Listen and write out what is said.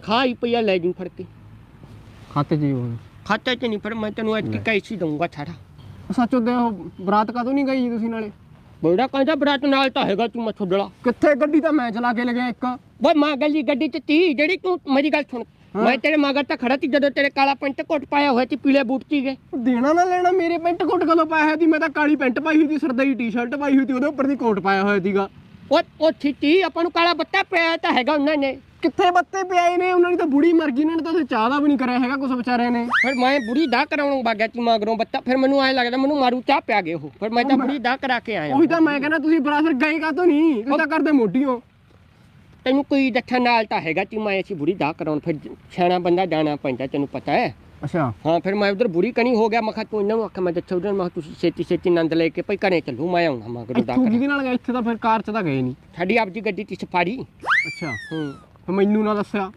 ਖਾਈ ਪਈਆ ਲੈ ਜੀ ਫੜ ਕੇ। ਖਾਤੇ 'ਚ ਹੀ ਹੋਣ। ਖਾਤੇ ਚ ਨਹੀਂ ਫਿਰ ਮੈਂ ਤੈਨੂੰ ਅੱਜ ਕੀ ਕੈਸੀ ਦਊਂਗਾ ਛਾੜਾ ਸੱਚ ਉਹਦੇ ਉਹ ਬਰਾਤ ਕਦੋਂ ਨਹੀਂ ਗਈ ਤੁਸੀਂ ਨਾਲੇ? ਬੋੜਾ ਕਹਿੰਦਾ ਬਰਾਤ ਨਾਲ ਤਾਂ ਹੈਗਾ ਤੂੰ ਮੱਥੋਂ ਡਲਾ। ਕਿੱਥੇ ਗੱਡੀ ਤਾਂ ਮੈਂ ਚਲਾ ਕੇ ਲਗਿਆ ਇੱਕ। ਬਈ ਮਾਂ ਗੱਲੀ ਗੱਡੀ ਚ ਤੀ ਜਿਹੜੀ ਤੂੰ ਮੇਰੀ ਗੱਲ ਸੁਣ। ਹਾਂ। ਮੈਂ ਤੇਰੇ ਮਗਰ ਤਾਂ ਖੜਾ ਤੀ ਜਦੋਂ ਤੇਰੇ ਕਾਲਾ ਪੈਂਟ ਕੋਟ ਪਾਇਆ ਹੋਇਆ ਸੀ ਪੀਲੇ ਬੂਟ ਸੀਗੇ ਦੇਣਾ ਨਾ ਲੈਣਾ ਮੇਰੇ ਪੈਂਟ ਕੋਟ ਕਦੋਂ ਪਾਇਆ ਹੋਇਆ ਸੀ? ਮੈਂ ਤਾਂ ਕਾਲੀ ਪੈਂਟ ਪਾਈ ਹੋਈ ਸੀ ਸਰਦਾਈ ਟੀ-ਸ਼ਰਟ ਪਾਈ ਹੋਈ ਸੀ ਉਹਦੇ ਉੱਪਰ ਦੀ ਕੋਟ ਪਾਇਆ ਹੋਇਆ ਸੀਗਾ। ਉਹ ਉਹ ਛਿੱਟੀ ਆਪਾਂ ਨੂੰ ਕਾਲਾ ਬੱਤਾ ਪਿਆ ਤਾਂ ਹੈਗਾ ਉਹਨਾਂ ਨੇ। ਕਿੱਥੇ ਬੱਤੇ ਪਿਆਏ ਨੇ ਉਹਨਾਂ ਦੀ ਤਾਂ ਬੁੜੀ ਮਰ ਗਈ ਨੇ ਤਾਂ ਉੱਥੇ ਚਾਹ ਦਾ ਵੀ ਨਹੀਂ ਕਰਿਆ ਹੈਗਾ ਕੁਛ ਵਿਚਾਰਿਆਂ ਨੇ। ਫਿਰ ਮੈਂ ਬੁੜੀ ਦਾ ਕਰਾਉਣ ਬਾਗਿਆ ਤੀ ਮਗਰੋਂ ਬੱਤਾ ਫਿਰ ਮੈਨੂੰ ਐ ਲੱਗਦਾ ਮੈਨੂੰ ਮਾਰੂ ਚਾਹ ਪਿਆ ਗਏ ਉਹ। ਫਿਰ ਮੈਂ ਤਾਂ ਬੁੜੀ ਦਾ ਕਰਾ ਕੇ ਆਇਆ। ਉਹੀ ਤਾਂ ਮੈਂ ਕਹਿੰਦਾ ਤੁਸੀਂ ਬਰਾਸਰ ਗਏ ਕਾਤੋਂ ਨਹੀਂ ਤੁਸੀਂ ਤਾਂ ਕਰਦੇ ਮੋਢੀਓ ਤੈਨੂੰ ਕੋਈ ਦੱਸਣ ਨਾਲ ਤਾਂ ਹੈਗਾ ਤੀ ਮੈਂ ਅਸੀਂ ਬੁੜੀ ਦਾ ਕਰਾਉਣ ਫਿਰ ਸਿਆਣਾ ਬੰਦਾ ਜਾਣਾ ਪੈਂਦਾ ਤੈਨੂੰ ਪਤਾ ਹੈ। ਅੱਛਾ। ਹਾਂ ਫਿਰ ਮੈਂ ਉਧਰ ਬੁਰੀ ਕਣੀ ਹੋ ਗਿਆ ਮੈਂ ਕਿਹਾ ਤੂੰ ਇਹਨਾਂ ਨੂੰ ਆਖਿਆ ਮੈਂ ਦੱਸਿਆ ਉਧਰ ਮੈਂ ਕਿਹਾ ਤੁਸੀਂ ਛੇਤੀ ਛੇਤੀ ਨੰਦ ਲੈ ਕੇ ਭਈ ਘਰੇ ਚੱਲੂ ਮੈਂ ਆਉਣਾ ਮਗਰੋਂ ਦਾ ਇੱਥੋਂ ਕਰਾ ਜਿਹਦੇ ਨਾਲ ਗਏ ਇੱਥੇ ਤਾਂ ਫਿਰ ਕਾਰ 'ਚ ਤਾਂ ਗਏ ਨਹੀਂ। ਸਾਡੀ ਆਪਦੀ ਗੱਡੀ ਤੇ ਸਫਾਰੀ। ਅੱਛਾ। ਹੂੰ। ਮੈਨੂੰ ਨਾ ਦੱਸਿਆ।